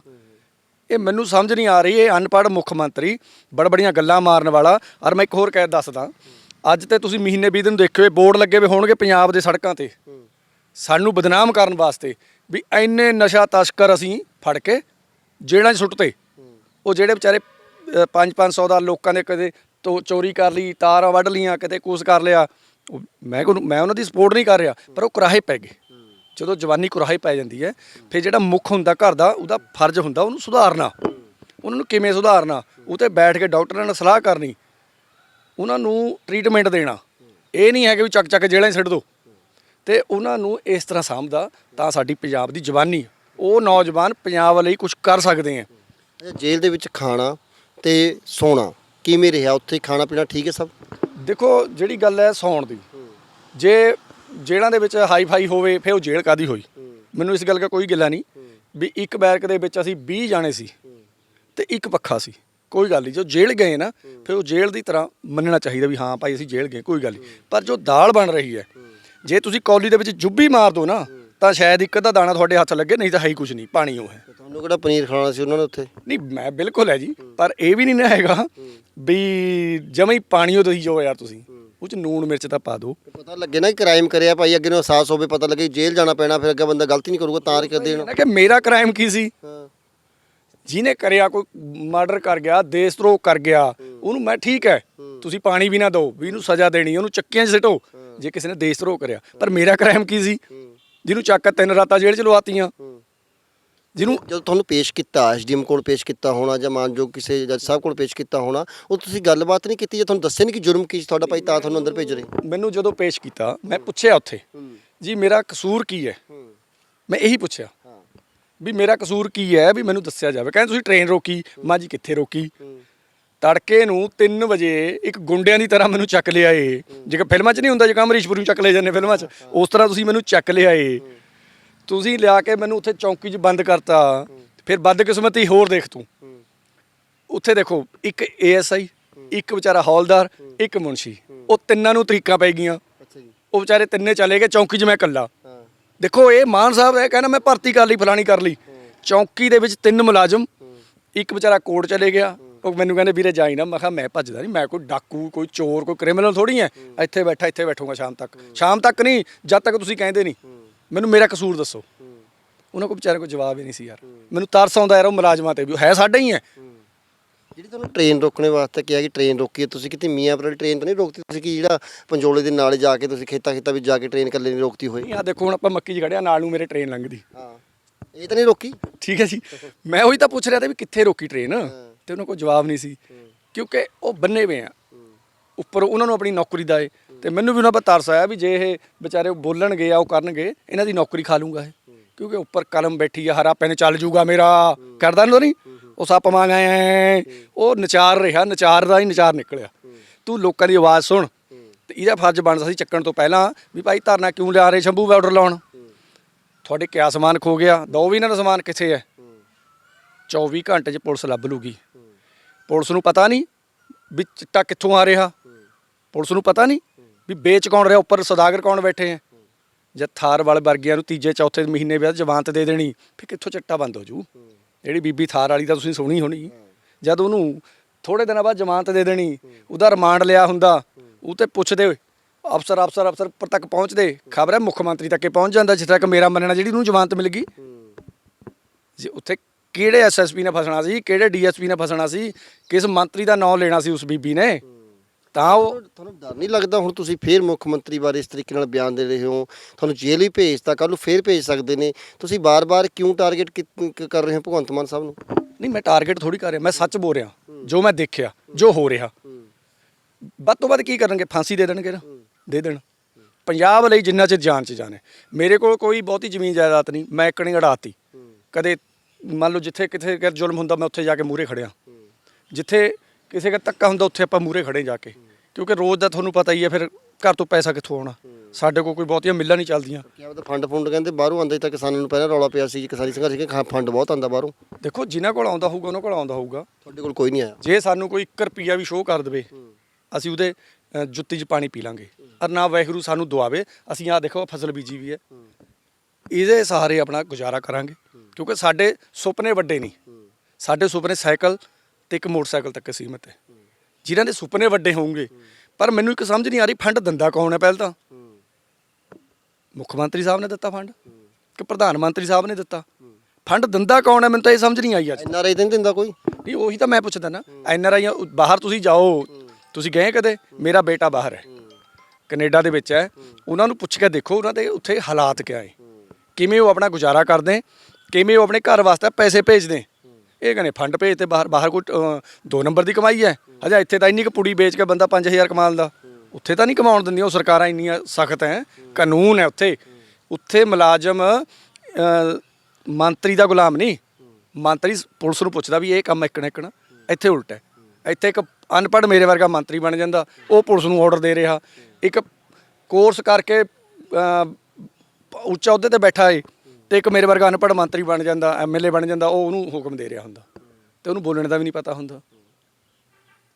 ਇਹ ਮੈਨੂੰ ਸਮਝ ਨਹੀਂ ਆ ਰਹੀ ਇਹ ਅਨਪੜ੍ਹ ਮੁੱਖ ਮੰਤਰੀ ਬੜ ਬੜੀਆਂ ਗੱਲਾਂ ਮਾਰਨ ਵਾਲਾ। ਔਰ ਮੈਂ ਇੱਕ ਹੋਰ ਕਹਿ ਦੱਸਦਾ। ਅੱਜ ਤੇ ਤੁਸੀਂ ਮਹੀਨੇ 20 ਦਿਨ ਦੇਖਿਓ ਇਹ ਬੋਰਡ ਲੱਗੇ ਹੋਏ ਹੋਣਗੇ ਪੰਜਾਬ ਦੇ ਸੜਕਾਂ ਤੇ। ਸਾਨੂੰ ਬਦਨਾਮ ਕਰਨ ਵਾਸਤੇ ਵੀ ਐਨੇ ਨਸ਼ਾ ਤਸਕਰ ਅਸੀਂ ਫੜ ਕੇ ਜੇਲ੍ਹਾਂ 'ਚ ਸੁੱਟਤੇ। ਉਹ ਜਿਹੜੇ ਵਿਚਾਰੇ 5-500 ਦਾ ਲੋਕਾਂ ਦੇ ਕਦੇ ਤੋ ਚੋਰੀ ਕਰ ਲਈ ਤਾਰਾਂ ਵੱਢ ਲੀਆਂ ਕਿਤੇ ਕੁਛ ਕਰ ਲਿਆ ਮੈਂ ਮੈਂ ਉਹਨਾਂ ਦੀ ਸਪੋਰਟ ਨਹੀਂ ਕਰ ਰਿਹਾ ਪਰ ਉਹ ਕੁਰਾਹੇ ਪੈ ਗਏ। ਜਦੋਂ ਜਵਾਨੀ ਕੁਰਾਹੇ ਪੈ ਜਾਂਦੀ ਹੈ ਫਿਰ ਜਿਹੜਾ ਮੁੱਖ ਹੁੰਦਾ ਘਰ ਦਾ ਉਹਦਾ ਫਰਜ਼ ਹੁੰਦਾ ਉਹਨੂੰ ਸੁਧਾਰਨਾ। ਉਹਨਾਂ ਨੂੰ ਕਿਵੇਂ ਸੁਧਾਰਨਾ? ਉਹ ਤੇ ਬੈਠ ਕੇ ਡਾਕਟਰਾਂ ਨਾਲ ਸਲਾਹ ਕਰਨੀ। ਉਹਨਾਂ ਨੂੰ ਟ੍ਰੀਟਮੈਂਟ ਦੇਣਾ। ਇਹ ਨਹੀਂ ਹੈ ਕਿ ਵੀ ਚੱਕ ਚੱਕ ਜੇਲ੍ਹਾਂ 'ਚ ਸਿੱਟ ਦੋ। ਤੇ ਉਹਨਾਂ ਨੂੰ ਇਸ ਤਰ੍ਹਾਂ ਸਾਂਭਦਾ ਤਾਂ ਸਾਡੀ ਪੰਜਾਬ ਦੀ ਜਵਾਨੀ ਉਹ ਨੌਜਵਾਨ ਪੰਜਾਬ ਲਈ ਕੁਝ ਕਰ ਸਕਦੇ ਆ ਜੇਲ੍ਹ ਦੇ ਵਿੱਚ ਖਾਣਾ ਤੇ ਸੋਣਾ ਕਿਵੇਂ ਰਿਹਾ? ਉੱਥੇ ਖਾਣਾ ਪੀਣਾ ਠੀਕ ਹੈ ਸਭ? ਦੇਖੋ ਜਿਹੜੀ ਗੱਲ ਹੈ ਸੌਣ ਦੀ। ਜੇ ਜੇਲ੍ਹਾਂ ਦੇ ਵਿੱਚ ਹਾਈ ਫਾਈ ਹੋਵੇ ਫਿਰ ਉਹ ਜੇਲ੍ਹ ਕਾਦੀ ਹੋਈ? ਮੈਨੂੰ ਇਸ ਗੱਲ ਦਾ ਕੋਈ ਗਿਲਾ ਨਹੀਂ ਵੀ ਇੱਕ ਬੈਰਕ ਦੇ ਵਿੱਚ ਅਸੀਂ 20 ਜਾਣੇ ਸੀ ਤੇ ਇੱਕ ਪੱਖਾ ਸੀ। ਕੋਈ ਗੱਲ ਨਹੀਂ ਜੋ ਜੇਲ੍ਹ ਗਏ ਨਾ ਫਿਰ ਉਹ ਜੇਲ੍ਹ ਦੀ ਤਰ੍ਹਾਂ ਮੰਨਣਾ ਚਾਹੀਦਾ ਵੀ ਹਾਂ ਭਾਈ ਅਸੀਂ ਜੇਲ੍ਹ ਗਏ ਕੋਈ ਗੱਲ ਨਹੀਂ। ਪਰ ਜੋ ਦਾਲ ਬਣ ਰਹੀ ਹੈ ਜੇ ਤੁਸੀਂ ਕੌਲੀ ਦੇ ਵਿੱਚ ਜੁੱਬੀ ਮਾਰ ਦੋ ਨਾ ਤਾਂ ਸ਼ਾਇਦ ਇੱਕ ਅੱਧਾ ਦਾਣਾ ਤੁਹਾਡੇ ਹੱਥ ਲੱਗੇ ਨਹੀਂ ਤਾਂ ਹੈ ਹੀ ਕੁਝ ਨਹੀਂ ਪਾਣੀ ਉਹ ਹੈ। ਤੁਹਾਨੂੰ ਕਿਹੜਾ ਪਨੀਰ ਖਾਣਾ ਸੀ ਉਹਨਾਂ ਨੇ ਉੱਥੇ? ਨਹੀਂ ਮੈਂ ਬਿਲਕੁਲ ਹੈ ਜੀ ਪਰ ਇਹ ਵੀ ਨਹੀਂ ਨਾ ਹੈਗਾ ਵੀ ਜਮੇ ਹੀ ਪਾਣੀਓ ਤੁਸੀਂ ਜੋ ਯਾਰ ਤੁਸੀਂ। ਉਹ ਚ ਨੂਣ ਮਿਰਚ ਤਾਂ ਪਾ ਦਿਓ ਪਤਾ ਲੱਗੇ ਨਾ ਕਿ ਕ੍ਰਾਈਮ ਕਰਿਆ ਭਾਈ ਅੱਗੇ ਨੂੰ ਅਹਿਸਾਸ ਹੋਵੇ ਪਤਾ ਲੱਗੇ ਜੇਲ੍ਹ ਜਾਣਾ ਪੈਣਾ ਫਿਰ ਅੱਗੇ ਬੰਦਾ ਗਲਤੀ ਨਹੀਂ ਕਰੂਗਾ ਤਾਂ ਕਰ ਦੇਣਾ ਨਾ ਕਿ ਮੇਰਾ ਕ੍ਰਾਈਮ ਕੀ ਸੀ? ਜਿਹਨੇ ਕਰਿਆ ਕੋਈ ਮਰਡਰ ਕਰ ਗਿਆ ਦੇਸ਼ ਧਰੋਹ ਕਰ ਗਿਆ ਉਹਨੂੰ ਮੈਂ ਠੀਕ ਹੈ। ਤੁਸੀਂ ਪਾਣੀ ਵੀ ਨਾ ਦਿਓ ਵੀ ਇਹਨੂੰ ਸਜ਼ਾ ਦੇਣੀ ਉਹਨੂੰ ਚੱਕਿਆਂ 'ਚ ਸਿੱਟੋ ਜੇ ਕਿਸੇ ਨੇ ਦੇਸ਼ ਧਰੋਹ ਕਰਿਆ। ਪਰ ਮੇਰਾ ਕ੍ਰਾਈਮ ਕੀ ਸੀ? ਜਿਹਨੂੰ ਚੱਕ ਤਿੰਨ ਰਾਤਾਂ ਜੇਲ੍ਹ 'ਚ ਲਵਾਤੀਆਂ। ਜਿਹਨੂੰ ਜਦੋਂ ਤੁਹਾਨੂੰ ਪੇਸ਼ ਕੀਤਾ ਐਸਡੀਐਮ ਕੋਲ ਪੇਸ਼ ਕੀਤਾ ਹੋਣਾ ਜਾਂ ਮਾਨਯੋਗ ਕਿਸੇ ਜੱਜ ਸਾਹਿਬ ਕੋਲ ਪੇਸ਼ ਕੀਤਾ ਹੋਣਾ ਉਹ ਤੁਸੀਂ ਗੱਲਬਾਤ ਨਹੀਂ ਕੀਤੀ ਜਾਂ ਤੁਹਾਨੂੰ ਦੱਸਿਆ ਨਹੀਂ ਕਿ ਜੁਰਮ ਕੀ ਸੀ ਤੁਹਾਡਾ ਭਾਈ ਤਾਂ ਤੁਹਾਨੂੰ ਅੰਦਰ ਭੇਜ ਰਹੇ? ਮੈਨੂੰ ਜਦੋਂ ਪੇਸ਼ ਕੀਤਾ ਮੈਂ ਪੁੱਛਿਆ ਉੱਥੇ ਜੀ ਮੇਰਾ ਕਸੂਰ ਕੀ ਹੈ? ਮੈਂ ਇਹੀ ਪੁੱਛਿਆ ਵੀ ਮੇਰਾ ਕਸੂਰ ਕੀ ਹੈ ਵੀ ਮੈਨੂੰ ਦੱਸਿਆ ਜਾਵੇ। ਕਹਿੰਦੇ ਤੁਸੀਂ ਟ੍ਰੇਨ ਰੋਕੀ ਮਾਂ ਜੀ ਕਿੱਥੇ ਰੋਕੀ? ਤੜਕੇ ਨੂੰ 3 ਵਜੇ ਇੱਕ ਗੁੰਡਿਆਂ ਦੀ ਤਰ੍ਹਾਂ ਮੈਨੂੰ ਚੱਕ ਲਿਆਏ। ਜਿਵੇਂ ਫਿਲਮਾਂ 'ਚ ਨਹੀਂ ਹੁੰਦਾ ਜਿਵੇਂ ਅਮਰੀਸ਼ਪੁਰ ਨੂੰ ਚੱਕ ਲੈ ਜਾਂਦੇ ਫਿਲਮਾਂ 'ਚ ਉਸ ਤਰ੍ਹਾਂ ਤੁਸੀਂ ਮੈਨੂੰ ਚੱਕ ਲਿਆਏ। ਤੁਸੀਂ ਲਿਆ ਕੇ ਮੈਨੂੰ ਉੱਥੇ ਚੌਂਕੀ 'ਚ ਬੰਦ ਕਰਤਾ ਫਿਰ ਬਦਕਿਸਮਤੀ ਹੋਰ ਦੇਖ ਤੂੰ। ਉੱਥੇ ਦੇਖੋ ਇੱਕ ਏਐਸਆਈ ਇੱਕ ਵਿਚਾਰਾ ਹੌਲਦਾਰ ਇੱਕ ਮੁਨਸ਼ੀ। ਉਹ ਤਿੰਨਾਂ ਨੂੰ ਤਰੀਕਾਂ ਪੈ ਗਈਆਂ। ਉਹ ਵਿਚਾਰੇ ਤਿੰਨੇ ਚਲੇ ਗਏ ਚੌਂਕੀ 'ਚ ਮੈਂ ਇਕੱਲਾ। ਦੇਖੋ ਇਹ ਮਾਨ ਸਾਹਿਬ ਇਹ ਕਹਿੰਦਾ ਮੈਂ ਭਰਤੀ ਕਰ ਲਈ ਫਲਾਣੀ ਕਰ ਲਈ। ਚੌਂਕੀ ਦੇ ਵਿੱਚ ਤਿੰਨ ਮੁਲਾਜ਼ਮ। ਇੱਕ ਵਿਚਾਰਾ ਕੋਰਟ ਚਲੇ ਗਿਆ। ਉਹ ਮੈਨੂੰ ਕਹਿੰਦੇ ਵੀਰੇ ਜਾਈ ਨਾ। ਮੈਂ ਕਿਹਾ ਮੈਂ ਭੱਜਦਾ ਨਹੀਂ ਮੈਂ ਕੋਈ ਡਾਕੂ ਕੋਈ ਚੋਰ ਕੋਈ ਕ੍ਰਿਮੀਨਲ ਥੋੜੀ ਐ। ਇੱਥੇ ਬੈਠਾ ਇੱਥੇ ਬੈਠੂਗਾ ਸ਼ਾਮ ਤੱਕ। ਸ਼ਾਮ ਤੱਕ ਨਹੀਂ ਜਦ ਤੱਕ ਤੁਸੀਂ ਕਹਿੰਦੇ ਨਹੀਂ ਮੈਨੂੰ ਮੇਰਾ ਕਸੂਰ ਦੱਸੋ। ਉਹਨਾਂ ਕੋਲ ਵਿਚਾਰੇ ਕੋਈ ਜਵਾਬ ਹੀ ਨਹੀਂ ਸੀ ਯਾਰ। ਮੈਨੂੰ ਤਰਸ ਆਉਂਦਾ ਯਾਰ ਉਹ ਮੁਲਾਜ਼ਮਾਂ ਤੇ ਵੀ। ਉਹ ਹੈ ਸਾਡਾ ਹੀ ਹੈ। ਜਿਹੜੀ ਤੁਹਾਨੂੰ ਟ੍ਰੇਨ ਰੋਕਣੇ ਵਾਸਤੇ ਕਿਹਾ ਕਿ ਟ੍ਰੇਨ ਰੋਕੀ ਤੁਸੀਂ ਕਿਤੇ ਮੀਆਂਪੁਰ ਵਾਲੀ ਟ੍ਰੇਨ ਤਾਂ ਨਹੀਂ ਰੋਕਤੀ? ਤੁਸੀਂ ਕੀ ਜਿਹੜਾ ਪੰਜੋਲੇ ਦੇ ਨਾਲ ਜਾ ਕੇ ਤੁਸੀਂ ਖੇਤਾਂ ਖੇਤਾਂ ਵਿੱਚ ਜਾ ਕੇ ਟ੍ਰੇਨ ਇਕੱਲੇ ਨਹੀਂ ਰੋਕਤੀ ਹੋਈ ਆ ਦੇਖੋ ਹੁਣ ਆਪਾਂ ਮੱਕੀ 'ਚ ਖੜਿਆ ਨਾਲ ਨੂੰ ਮੇਰੇ ਟ੍ਰੇਨ ਲੰਘਦੀ। ਹਾਂ। ਇਹ ਤਾਂ ਨਹੀਂ ਰੋਕੀ? ਠੀਕ ਹੈ ਜੀ। ਮੈਂ ਉਹੀ ਤਾਂ ਪੁੱਛ ਰਿਹਾ ਤਾਂ ਵੀ ਕਿੱਥੇ ਰੋਕੀ ਟ੍ਰੇਨ? ਤੇ ਉਹਨਾਂ ਕੋਲ ਜਵਾਬ ਨਹੀਂ ਸੀ। ਕਿਉਂਕਿ ਉਹ ਬੰਨੇ ਹੋਏ ਆ। ਉੱਪਰ ਉਹਨਾਂ ਨੂੰ ਆਪਣੀ ਨੌਕਰੀ ਦਾ ਏ। ਤੇ ਮੈਨੂੰ ਵੀ ਉਹਨਾਂ ਪਰ ਤਰਸ ਆਇਆ ਵੀ ਜੇ ਇਹ ਵਿਚਾਰੇ ਬੋਲਣਗੇ ਆ ਉਹ ਕਰਨਗੇ, ਇਹਨਾਂ ਦੀ ਨੌਕਰੀ ਖਾ ਲੂੰਗਾ ਇਹ। ਕਿਉਂਕਿ ਉੱਪਰ ਕਲਮ ਬੈਠੀ ਆ, ਹਰਾ ਪੈਨ ਚੱਲ ਜੂਗਾ ਮੇਰਾ। ਕਰਦਾ ਨਹੀਂ ਉਹ ਸੱਪ ਮੰਗ ਆਏ ਉਹ ਨਚਾਰ ਰਿਹਾ, ਨਚਾਰ ਦਾ ਹੀ ਨਚਾਰ ਨਿਕਲਿਆ। ਤੂੰ ਲੋਕਾਂ ਦੀ ਆਵਾਜ਼ ਸੁਣ। ਤੇ ਇਹਦਾ ਫਰਜ਼ ਬਣਦਾ ਸੀ ਚੱਕਣ ਤੋਂ ਪਹਿਲਾਂ ਵੀ ਭਾਈ ਧਰਨਾ ਕਿਉਂ ਲਿਆ ਰਹੇ ਸ਼ੰਭੂ ਬਾਰਡਰ ਲਾਉਣ? ਤੁਹਾਡੇ ਕਿਆ ਸਮਾਨ ਖੋ ਗਿਆ? ਦੋ ਵੀ ਇਹਨਾਂ ਦਾ ਸਮਾਨ ਕਿੱਥੇ ਹੈ? 24 ਘੰਟੇ 'ਚ ਪੁਲਿਸ ਲੱਭ ਲੂਗੀ। ਪੁਲਿਸ ਨੂੰ ਪਤਾ ਨਹੀਂ ਵੀ ਚਿੱਟਾ ਕਿੱਥੋਂ ਆ ਰਿਹਾ। ਪੁਲਿਸ ਨੂੰ ਪਤਾ ਨਹੀਂ ਵੀ ਵੇਚ ਕੌਣ ਰਿਹਾ? ਉੱਪਰ ਸੌਦਾਗਰ ਕੌਣ ਬੈਠੇ ਹੈ ਜੇ ਥਾਰ ਵਾਲੇ ਵਰਗਿਆਂ ਨੂੰ ਤੀਜੇ, ਚੌਥੇ ਮਹੀਨੇ ਬਾਅਦ ਜ਼ਮਾਨਤ ਦੇ ਦੇਣੀ, ਫਿਰ ਕਿੱਥੋਂ ਚਿੱਟਾ ਬੰਦ ਹੋ ਜੂ? ਜਿਹੜੀ ਬੀਬੀ ਥਾਰ ਵਾਲੀ ਤਾਂ ਤੁਸੀਂ ਸੁਣੀ ਹੋਣੀ। ਜਦ ਉਹਨੂੰ ਥੋੜੇ ਦਿਨਾਂ ਬਾਅਦ ਜ਼ਮਾਨਤ ਦੇ ਦੇਣੀ, ਉਹਦਾ ਰਿਮਾਂਡ ਲਿਆ ਹੁੰਦਾ, ਉਹ ਤੇ ਪੁੱਛਦੇ ਅਫਸਰ ਅਫਸਰ ਅਫਸਰ, ਉੱਪਰ ਤੱਕ ਪਹੁੰਚਦੇ ਖਬਰ ਹੈ, ਮੁੱਖ ਮੰਤਰੀ ਤੱਕ ਪਹੁੰਚ ਜਾਂਦਾ, ਜਿੱਥੇ ਤੱਕ ਮੇਰਾ ਮੰਨਣਾ ਜਿਹੜੀ ਉਹਨੂੰ ਜ਼ਮਾਨਤ ਮਿਲ ਗਈ। ਜੇ ਉੱਥੇ ਕਿਹੜੇ ਐਸਐਸਪੀ ਨੇ ਫਸਣਾ ਸੀ, ਕਿਹੜੇ ਡੀਐਸਪੀ ਨੇ ਫਸਣਾ ਸੀ, ਕਿਸ ਮੰਤਰੀ ਦਾ ਨਾਮ ਲੈਣਾ ਸੀ ਉਸ ਬੀਬੀ ਨੇ? ਤਾਂ ਉਹ ਤੁਹਾਨੂੰ ਡਰ ਨਹੀਂ ਲੱਗਦਾ? ਹੁਣ ਤੁਸੀਂ ਫੇਰ ਮੁੱਖ ਮੰਤਰੀ ਬਾਰੇ ਇਸ ਤਰੀਕੇ ਨਾਲ ਬਿਆਨ ਦੇ ਰਹੇ ਹੋ। ਤੁਹਾਨੂੰ ਜੇਲ੍ਹ ਹੀ ਭੇਜਤਾ ਕੱਲ ਨੂੰ ਫੇਰ ਭੇਜ ਸਕਦੇ ਨੇ। ਤੁਸੀਂ ਬਾਰ-ਬਾਰ ਕਿਉਂ ਟਾਰਗੇਟ ਕਰ ਰਹੇ ਹੋ ਭਗਵੰਤ ਮਾਨ ਸਾਹਿਬ ਨੂੰ? ਨਹੀਂ ਮੈਂ ਟਾਰਗੇਟ ਥੋੜੀ ਕਰ ਰਿਹਾ ਮੈਂ ਸੱਚ ਬੋਲ ਰਿਹਾ। ਜੋ ਮੈਂ ਦੇਖਿਆ ਜੋ ਹੋ ਰਿਹਾ। ਵੱਧ ਤੋਂ ਵੱਧ ਕੀ ਕਰਨਗੇ? ਫਾਂਸੀ ਦੇ ਦੇਣਗੇ ਨਾ। ਦੇ ਦੇਣ। ਪੰਜਾਬ ਲਈ ਜਿੰਨਾ ਚਿਰ ਜਾਨ ਚ ਜਾਣੇ। ਮੇਰੇ ਕੋਲ ਕੋਈ ਬਹੁਤੀ ਜ਼ਮੀਨ ਜਾਇਦਾਦ ਨਹੀਂ ਮੈਂ ਇੱਕਣੀ ਅੜਾਤੀ। ਕਦੇ ਮੰਨ ਲਓ ਜਿੱਥੇ ਕਿਥੇ ਜ਼ੁਲਮ ਹੁੰਦਾ ਮੈਂ ਉੱਥੇ ਜਾ ਕੇ ਮੂਰੇ ਖੜਿਆ। ਜਿੱਥੇ ਕਿਸੇ ਦਾ ਧੱਕਾ ਹੁੰਦਾ ਉੱਥੇ ਆਪਾਂ ਮੂਰੇ ਖੜੇ ਜਾ ਕੇ। ਕਿਉਂਕਿ ਰੋਜ਼ ਦਾ ਤੁਹਾਨੂੰ ਪਤਾ ਹੀ ਹੈ ਫਿਰ ਘਰ ਤੋਂ ਪੈਸਾ ਕਿੱਥੋਂ ਆਉਣਾ। ਸਾਡੇ ਕੋਲ ਕੋਈ ਬਹੁਤੀਆਂ ਮਿੱਲਾਂ ਨਹੀਂ ਚੱਲਦੀਆਂ। ਕਿਹਾ ਉਹਦਾ ਫੰਡ ਫੁੰਡ ਕਹਿੰਦੇ ਬਾਹਰੋਂ ਆਉਂਦੇ ਤਾਂ ਕਿਸਾਨਾਂ ਨੂੰ ਪਹਿਲਾਂ ਰੌਲਾ ਪਿਆ ਸੀ ਕਿ ਕਿਸਾਨੀ ਸੰਘਰਸ਼ ਕਿ ਫੰਡ ਬਹੁਤ ਆਉਂਦਾ ਬਾਹਰੋਂ। ਦੇਖੋ ਜਿਨ੍ਹਾਂ ਕੋਲ ਆਉਂਦਾ ਹੋਊਗਾ ਉਹਨਾਂ ਕੋਲ ਆਉਂਦਾ ਹੋਊਗਾ। ਤੁਹਾਡੇ ਕੋਲ ਕੋਈ ਨਹੀਂ ਆਇਆ। ਜੇ ਸਾਨੂੰ ਕੋਈ 1 ਰੁਪਿਆ ਵੀ ਸ਼ੋਅ ਕਰ ਦੇਵੇ ਅਸੀਂ ਉਹਦੇ ਅ, ਜੁੱਤੀ 'ਚ ਪਾਣੀ ਪੀ ਲਾਂਗੇ। ਅਰ ਨਾ ਵਾਹਿਗੁਰੂ ਸਾਨੂੰ ਦਵਾਵੇ। ਅਸੀਂ ਆਹ ਦੇਖੋ ਫਸਲ ਬੀਜੀ ਵੀ ਹੈ। ਇਹਦੇ ਸਹਾਰੇ ਆਪਣਾ ਗੁਜ਼ਾਰਾ ਕਰਾਂਗੇ। ਕਿਉਂਕਿ ਸਾਡੇ ਸੁਪਨੇ ਵੱਡੇ ਨਹੀਂ। ਸਾਡੇ ਸੁਪਨੇ ਸਾਈਕਲ ਤੇ ਇੱਕ ਮੋਟਰਸਾਈਕਲ ਤੱਕ ਸੀਮਤ ਹੈ। ਜਿਨ੍ਹਾਂ ਦੇ ਸੁਪਨੇ ਵੱਡੇ ਹੋਣਗੇ। ਪਰ ਮੈਨੂੰ ਇੱਕ ਸਮਝ ਨਹੀਂ ਆ ਰਹੀ ਫੰਡ ਦਿੰਦਾ ਕੌਣ ਹੈ ਪਹਿਲਾਂ ਤਾਂ? ਮੁੱਖ ਮੰਤਰੀ ਸਾਹਿਬ ਨੇ ਦਿੱਤਾ ਫੰਡ? ਕਿ ਪ੍ਰਧਾਨ ਮੰਤਰੀ ਸਾਹਿਬ ਨੇ ਦਿੱਤਾ? ਫੰਡ ਦਿੰਦਾ ਕੌਣ ਹੈ? ਮੈਨੂੰ ਤਾਂ ਇਹ ਸਮਝ ਨਹੀਂ ਆਈ ਅੱਜ। ਐਨ ਆਰ ਆਈ ਤਾਂ ਨਹੀਂ ਦਿੰਦਾ ਕੋਈ? ਨਹੀਂ ਉਹੀ ਤਾਂ ਮੈਂ ਪੁੱਛਦਾ ਨਾ। ਐਨ ਆਰ ਆਈ ਬਾਹਰ ਤੁਸੀਂ ਜਾਓ। ਤੁਸੀਂ ਗਏ ਕਦੇ? ਮੇਰਾ ਬੇਟਾ ਬਾਹਰ ਹੈ। ਕੈਨੇਡਾ ਦੇ ਵਿੱਚ ਹੈ। ਉਹਨਾਂ ਨੂੰ ਪੁੱਛ ਕੇ ਦੇਖੋ ਉਹਨਾਂ ਦੇ ਉੱਥੇ ਹਾਲਾਤ ਕਿਆ ਹੈ? ਕਿਵੇਂ ਉਹ ਆਪਣਾ ਗੁਜ਼ਾਰਾ ਕਰਦੇ? ਕਿਵੇਂ ਉਹ ਆਪਣੇ ਘਰ ਵਾਸਤੇ ਪੈਸੇ ਭੇਜਦੇ? ਇਹ ਕਹਿੰਦੇ, ਫੰਡ ਭੇਜ ਭੇਜਦੇ ਬਾਹਰ ਬਾਹਰ ਕੋਈ ਦੋ ਨੰਬਰ ਦੀ ਕਮਾਈ ਹੈ। ਹਜਾ ਇੱਥੇ ਤਾਂ ਇੰਨੀ ਕੁ ਪੁੜੀ ਵੇਚ ਕੇ ਬੰਦਾ 5000 ਕਮਾ ਲੈਂਦਾ ਉੱਥੇ ਤਾਂ ਨਹੀਂ ਕਮਾਉਣ ਦਿੰਦੀਆਂ, ਉਹ ਸਰਕਾਰਾਂ ਇੰਨੀਆਂ ਸਖਤ ਹੈ, ਕਾਨੂੰਨ ਹੈ ਉੱਥੇ। ਉੱਥੇ ਮੁਲਾਜ਼ਮ ਮੰਤਰੀ ਦਾ ਗੁਲਾਮ ਨਹੀਂ। ਮੰਤਰੀ ਪੁਲਿਸ ਨੂੰ ਪੁੱਛਦਾ ਵੀ ਇਹ ਕੰਮ ਇੱਕਣ ਇੱਕਣ, ਇੱਥੇ ਉਲਟ ਹੈ। ਇੱਥੇ ਇੱਕ ਅਨਪੜ੍ਹ ਮੇਰੇ ਵਰਗਾ ਮੰਤਰੀ ਬਣ ਜਾਂਦਾ, ਉਹ ਪੁਲਿਸ ਨੂੰ ਆਰਡਰ ਦੇ ਰਿਹਾ। ਇੱਕ ਕੋਰਸ ਕਰਕੇ ਉੱਚਾ ਅਹੁਦੇ ਤੇ ਬੈਠਾ ਏ। ਤੇ ਇੱਕ ਮੇਰੇ ਵਰਗਾ ਅਨਪੜ੍ਹ ਮੰਤਰੀ ਬਣ ਜਾਂਦਾ ਐਮਐਲਏ ਬਣ ਜਾਂਦਾ, ਉਹ ਉਹਨੂੰ ਹੁਕਮ ਦੇ ਰਿਹਾ ਹੁੰਦਾ ਤੇ ਉਹਨੂੰ ਬੋਲਣ ਦਾ ਵੀ ਨਹੀਂ ਪਤਾ ਹੁੰਦਾ।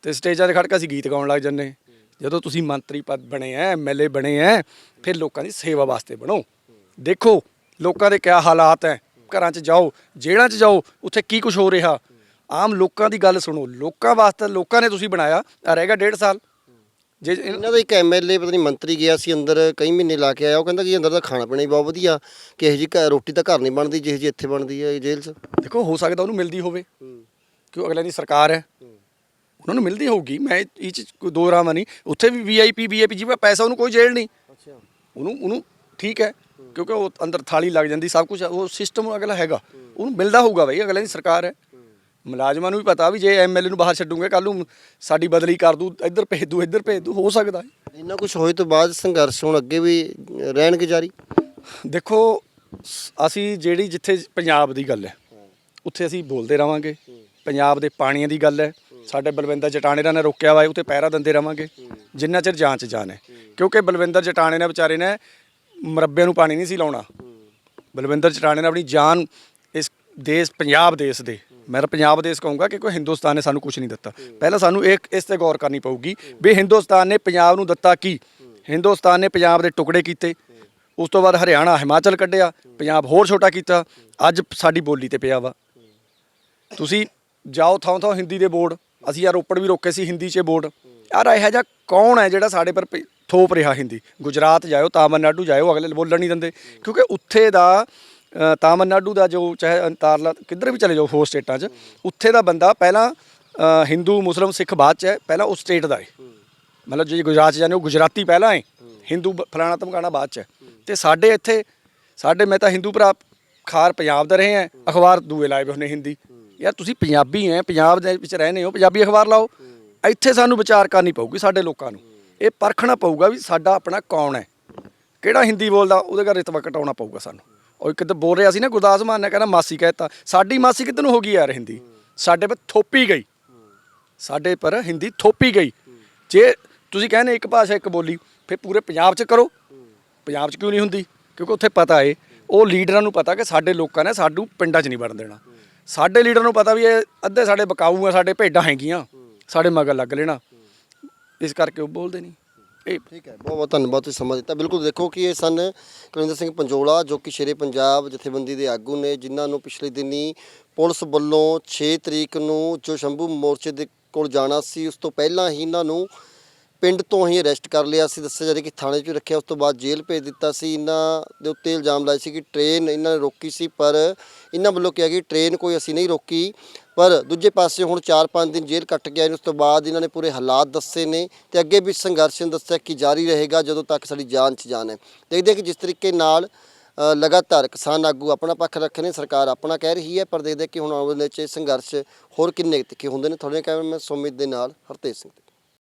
ਤੇ ਸਟੇਜਾਂ ਤੇ ਖੜ ਕੇ ਅਸੀਂ ਗੀਤ ਗਾਉਣ ਲੱਗ ਜੰਨੇ ਜਦੋਂ ਤੁਸੀਂ ਮੰਤਰੀ ਪਦ ਬਣੇ ਐ ਐਮਐਲਏ ਬਣੇ ਐ, ਫਿਰ ਲੋਕਾਂ ਦੀ ਸੇਵਾ ਵਾਸਤੇ ਬਣੋ। ਦੇਖੋ, ਲੋਕਾਂ ਦੇ ਕਿਆ ਹਾਲਾਤ ਐ। ਘਰਾਂ 'ਚ ਜਾਓ, ਜੇਲ੍ਹਾਂ 'ਚ ਜਾਓ, ਉੱਥੇ ਕੀ ਕੁਝ ਹੋ ਰਿਹਾ? ਆਮ ਲੋਕਾਂ ਦੀ ਗੱਲ ਸੁਣੋ। ਲੋਕਾਂ ਵਾਸਤੇ, ਲੋਕਾਂ ਨੇ ਤੁਸੀਂ ਬਣਾਇਆ ਆ ਰਹੇਗਾ ਡੇਢ ਸਾਲ। ਜੇ ਇਹਨਾਂ- ਇਹਨਾਂ ਦਾ ਇੱਕ ਐਮਐਲਏ ਪਤਾ ਨਹੀਂ ਮੰਤਰੀ ਗਿਆ ਸੀ ਅੰਦਰ ਕਈ ਮਹੀਨੇ ਲਾ ਕੇ ਆਇਆ ਉਹ ਕਹਿੰਦਾ ਕਿ ਅੰਦਰ ਦਾ ਖਾਣਾ ਪੀਣਾ ਹੀ ਬਹੁਤ ਵਧੀਆ ਕਿ ਇਹੋ ਜੀ ਰੋਟੀ ਤਾਂ ਘਰ ਨਹੀਂ ਬਣਦੀ ਜਿਹੋ ਜੀ ਇੱਥੇ ਬਣਦੀ ਹੈ ਜੇਲ੍ਹ 'ਚ। ਦੇਖੋ ਹੋ ਸਕਦਾ ਉਹਨੂੰ ਮਿਲਦੀ ਹੋਵੇ। ਕਿਉਂ ਅਗਲੇ ਦੀ ਸਰਕਾਰ ਹੈ? ਉਹਨਾਂ ਨੂੰ ਮਿਲਦੀ ਹੋਊਗੀ। ਮੈਂ ਇਹ ਚ ਕੋਈ ਦੋ ਰਾਮਾ ਨਹੀਂ। ਉੱਥੇ ਵੀ ਵੀਆਈਪੀ ਵੀਆਈਪੀ ਜਿਵੇਂ ਪੈਸਾ ਉਹਨੂੰ ਕੋਈ ਜੇਲ੍ਹ ਨਹੀਂ। ਅੱਛਾ। ਉਹਨੂੰ ਉਹਨੂੰ ਠੀਕ ਹੈ ਕਿਉਂਕਿ ਉਹ ਅੰਦਰ ਥਾਲੀ ਲੱਗ ਜਾਂਦੀ ਸਭ ਕੁਝ ਉਹ ਸਿਸਟਮ ਅਗਲਾ ਹੈਗਾ। ਉਹਨੂੰ ਮਿਲਦਾ ਹੋਊਗਾ ਬਈ ਅਗਲੇ ਦੀ ਸਰਕਾਰ ਹੈ। ਮੁਲਾਜ਼ਮਾਂ ਨੂੰ ਵੀ ਪਤਾ ਵੀ ਜੇ ਐਮਐਲਏ ਨੂੰ ਬਾਹਰ ਛੱਡੂਗੇ ਕੱਲ ਨੂੰ ਸਾਡੀ ਬਦਲੀ ਕਰ ਦੂ ਇੱਧਰ ਭੇਜ ਦੂ ਇੱਧਰ ਭੇਜ ਦੂ ਹੋ ਸਕਦਾ ਹੈ। ਇੰਨਾ ਕੁਝ ਹੋਏ ਤੋਂ ਬਾਅਦ ਸੰਘਰਸ਼ ਹੁਣ ਅੱਗੇ ਵੀ ਰਹਿਣਗੇ ਜਾਰੀ? ਦੇਖੋ ਸ- ਅਸੀਂ ਜਿਹੜੀ ਜਿੱਥੇ ਪੰਜਾਬ ਦੀ ਗੱਲ ਹੈ ਉੱਥੇ ਅਸੀਂ ਬੋਲਦੇ ਰਵਾਂਗੇ। ਪੰਜਾਬ ਦੇ ਪਾਣੀਆਂ ਦੀ ਗੱਲ ਹੈ। ਸਾਡੇ ਬਲਵਿੰਦਰ ਜਟਾਣੇਰਾ ਨੇ ਰੋਕਿਆ ਵਾ ਉੱਤੇ ਪਹਿਰਾ ਦਿੰਦੇ ਰਵਾਂਗੇ। ਜਿੰਨਾ ਚਿਰ ਜਾਂਚ ਜਾਨ ਹੈ। ਕਿਉਂਕਿ ਬਲਵਿੰਦਰ ਜਟਾਣੇ ਨੇ ਵਿਚਾਰੇ ਨੇ ਮਰੱਬੇ ਨੂੰ ਪਾਣੀ ਨਹੀਂ ਸੀ ਲਾਉਣਾ। ਬਲਵਿੰਦਰ ਜਟਾਣੇ ਨੇ ਆਪਣੀ ਜਾਨ ਇਸ ਦੇਸ਼ ਪੰਜਾਬ ਦੇਸ਼ ਦੇ ਮੈਂ ਤਾਂ ਪੰਜਾਬ ਦੇਸ਼ ਕਹੂੰਗਾ ਕਿ ਕੋਈ ਹਿੰਦੁਸਤਾਨ ਨੇ ਸਾਨੂੰ ਕੁਝ ਨਹੀਂ ਦਿੱਤਾ। ਪਹਿਲਾਂ ਸਾਨੂੰ ਇਹ, ਇਸ ਤੇ ਗੌਰ ਕਰਨੀ ਪਊਗੀ ਵੀ ਹਿੰਦੁਸਤਾਨ ਨੇ ਪੰਜਾਬ ਨੂੰ ਦਿੱਤਾ ਕੀ? ਹਿੰਦੁਸਤਾਨ ਨੇ ਪੰਜਾਬ ਦੇ ਟੁਕੜੇ ਕੀਤੇ, ਉਸ ਤੋਂ ਬਾਅਦ ਹਰਿਆਣਾ, ਹਿਮਾਚਲ ਕੱਢਿਆ, ਪੰਜਾਬ ਹੋਰ ਛੋਟਾ ਕੀਤਾ, ਅੱਜ ਸਾਡੀ ਬੋਲੀ ਤੇ ਪਿਆ ਵਾ। ਤੁਸੀਂ ਜਾਓ ਥਾਂ ਥਾਂ ਹਿੰਦੀ ਦੇ ਬੋਰਡ, ਅਸੀਂ ਯਾਰ ਰੋਪੜ ਵੀ ਰੋਕੇ ਸੀ ਹਿੰਦੀ 'ਚ ਬੋਰਡ। ਯਾਰ ਇਹੋ ਜਿਹਾ ਕੌਣ ਹੈ ਜਿਹੜਾ ਸਾਡੇ ਪਰ ਪ- ਥੋਪ ਰਿਹਾ ਹਿੰਦੀ? ਗੁਜਰਾਤ ਜਾਇਓ, ਤਾਮਿਲਨਾਡੂ ਜਾਇਓ, ਅਗਲੇ ਬੋਲਣ ਨਹੀਂ ਦਿੰਦੇ, ਕਿਉਂਕਿ ਉੱਥੇ ਦਾ ਤਾਮਿਲਨਾਡੂ ਦਾ ਜੋ ਚਾਹੇ ਅੰਤਾਰਲਾ, ਕਿੱਧਰ ਵੀ ਚਲੇ ਜਾਓ ਹੋਰ ਸਟੇਟਾਂ 'ਚ, ਉੱਥੇ ਦਾ ਬੰਦਾ ਪਹਿਲਾਂ ਹਿੰਦੂ, ਮੁਸਲਮ, ਸਿੱਖ ਬਾਅਦ 'ਚ ਹੈ, ਪਹਿਲਾਂ ਉਸ ਸਟੇਟ ਦਾ ਹੈ। ਮਤਲਬ ਜੇ ਗੁਜਰਾਤ 'ਚ ਜਾਂਦੇ ਹੋ, ਗੁਜਰਾਤੀ ਪਹਿਲਾਂ ਹੈ, ਹਿੰਦੂ ਫਲਾਣਾ ਧਮਕਾਣਾ ਬਾਅਦ 'ਚ ਹੈ। ਤੇ ਸਾਡੇ ਇੱਥੇ, ਸਾਡੇ ਮੈਂ ਤਾਂ ਹਿੰਦੂ ਭਰਾ ਖਾਰ ਪੰਜਾਬ ਦਾ ਰਹੇ ਹੈ, ਅਖਬਾਰ ਦੂਏ ਲਾਏ ਹੋਏ ਨੇ ਹਿੰਦੀ। ਯਾਰ ਤੁਸੀਂ ਪੰਜਾਬੀ ਹੈ, ਪੰਜਾਬ ਦੇ ਵਿੱਚ ਰਹਿੰਦੇ ਹੋ, ਪੰਜਾਬੀ ਅਖਬਾਰ ਲਾਓ। ਇੱਥੇ ਸਾਨੂੰ ਵਿਚਾਰ ਕਰਨੀ ਪਊਗੀ ਸਾਡੇ ਲੋਕਾਂ ਨੂੰ। ਇਹ ਪਰਖਣਾ ਪਊਗਾ ਵੀ ਸਾਡਾ ਆਪਣਾ ਕੌਣ ਹੈ। ਕਿਹੜਾ ਹਿੰਦੀ ਬੋਲਦਾ, ਉਹਦੇ ਘਰ ਰਤਬਾ ਕਟਾਉਣਾ ਪਊਗਾ ਸਾਨੂੰ। ਉਹ ਇੱਕ ਤਾਂ ਬੋਲ ਰਿਹਾ ਸੀ ਨਾ ਗੁਰਦਾਸ ਮਾਨ ਨੇ ਕਹਿੰਦਾ ਮਾਸੀ ਕਹਿਤਾ ਸਾਡੀ ਮਾਸੀ ਕਿੱਧਰ ਨੂੰ ਹੋ ਗਈ ਯਾਰ ਹਿੰਦੀ? ਸਾਡੇ ਪਰ ਥੋਪੀ ਗਈ। ਸਾਡੇ ਪਰ ਹਿੰਦੀ ਥੋਪੀ ਗਈ। ਜੇ ਤੁਸੀਂ ਕਹਿੰਦੇ ਇੱਕ ਭਾਸ਼ਾ, ਇੱਕ ਬੋਲੀ, ਫਿਰ ਪੂਰੇ ਪੰਜਾਬ 'ਚ ਕਰੋ। ਪੰਜਾਬ 'ਚ ਕਿਉਂ ਨਹੀਂ ਹੁੰਦੀ? ਕਿਉਂਕਿ ਉੱਥੇ ਪਤਾ ਏ, ਉਹ ਲੀਡਰਾਂ ਨੂੰ ਪਤਾ ਕਿ ਸਾਡੇ ਲੋਕਾਂ ਨੇ ਸਾਨੂੰ ਪਿੰਡਾਂ 'ਚ ਨਹੀਂ ਵੜਨ ਦੇਣਾ। ਸਾਡੇ ਲੀਡਰ ਨੂੰ ਪਤਾ ਵੀ ਇਹ ਅੱਧੇ ਸਾਡੇ ਬਕਾਊ ਆ, ਸਾਡੇ ਭੇਡਾਂ ਹੈਗੀਆਂ, ਸਾਡੇ ਮਗਰ ਲੱਗ ਲੈਣਾ। ਇਸ ਕਰਕੇ ਉਹ ਬੋਲਦੇ ਨਹੀਂ। ਇਹ ਠੀਕ ਹੈ, ਬਹੁਤ ਬਹੁਤ ਧੰਨਵਾਦ ਤੁਸੀਂ ਸਮਾਂ ਦਿੱਤਾ। ਬਿਲਕੁਲ ਦੇਖੋ ਕਿ ਇਹ ਸਨ ਕੁਲਵਿੰਦਰ ਸਿੰਘ ਪੰਜੋਲਾ, ਜੋ ਕਿ ਸ਼ੇਰੇ ਪੰਜਾਬ ਜਥੇਬੰਦੀ ਦੇ ਆਗੂ ਨੇ, ਜਿਨ੍ਹਾਂ ਨੂੰ ਪਿਛਲੇ ਦਿਨੀ ਪੁਲਿਸ ਵੱਲੋਂ 6 ਤਰੀਕ ਨੂੰ ਜੋ ਸ਼ੰਭੂ ਮੋਰਚੇ ਦੇ ਕੋਲ ਜਾਣਾ ਸੀ, ਉਸ ਤੋਂ ਪਹਿਲਾਂ ਹੀ ਇਹਨਾਂ ਨੂੰ ਪਿੰਡ ਤੋਂ ਹੀ ਅਰੈਸਟ ਕਰ ਲਿਆ ਸੀ, ਦੱਸਿਆ ਜਾ ਰਿਹਾ ਕਿ ਥਾਣੇ 'ਚ ਰੱਖਿਆ, ਉਸ ਤੋਂ ਬਾਅਦ ਜੇਲ੍ਹ ਭੇਜ ਦਿੱਤਾ ਸੀ। ਇਹਨਾਂ ਦੇ ਉੱਤੇ ਇਲਜ਼ਾਮ ਲਾਏ ਸੀ ਕਿ ਟ੍ਰੇਨ ਇਹਨਾਂ ਨੇ ਰੋਕੀ ਸੀ, ਪਰ ਇਹਨਾਂ ਵੱਲੋਂ ਕਿਹਾ ਕਿ ਟ੍ਰੇਨ ਕੋਈ ਅਸੀਂ ਨਹੀਂ ਰੋਕੀ, ਪਰ ਦੂਜੇ ਪਾਸੇ ਹੁਣ 4-5 ਦਿਨ ਜੇਲ੍ਹ ਕੱਟ ਗਿਆ ਉਸ ਤੋਂ ਬਾਅਦ ਇਹਨਾਂ ਨੇ ਪੂਰੇ ਹਾਲਾਤ ਦੱਸੇ ਨੇ ਤੇ ਅੱਗੇ ਵੀ ਸੰਘਰਸ਼ ਦੱਸਿਆ ਕਿ ਜਾਰੀ ਰਹੇਗਾ ਜਦੋਂ ਤੱਕ ਸਾਡੀ ਜਾਨ 'ਚ ਜਾਨ ਹੈ। ਦੇਖਦੇ ਕਿ ਜਿਸ ਤਰੀਕੇ ਨਾਲ ਲਗਾਤਾਰ ਕਿਸਾਨ ਆਗੂ ਆਪਣਾ ਪੱਖ ਰੱਖ ਨੇ, ਸਰਕਾਰ ਆਪਣਾ ਕਹਿ ਰਹੀ ਹੈ, ਪਰ ਦੇਖਦੇ ਕਿ ਹੁਣ ਆਉਣ ਵਾਲੇ ਚ ਇਹ ਸੰਘਰਸ਼ ਹੋਰ ਕਿੰਨੇ ਤਿੱਖੇ ਹੁੰਦੇ ਨੇ। ਤੁਹਾਡੇ ਕੈਮਰਾਮੈਨ ਸੁਮਿਤ ਦੇ ਨਾਲ ਹਰਤੇਜ ਸਿੰਘ।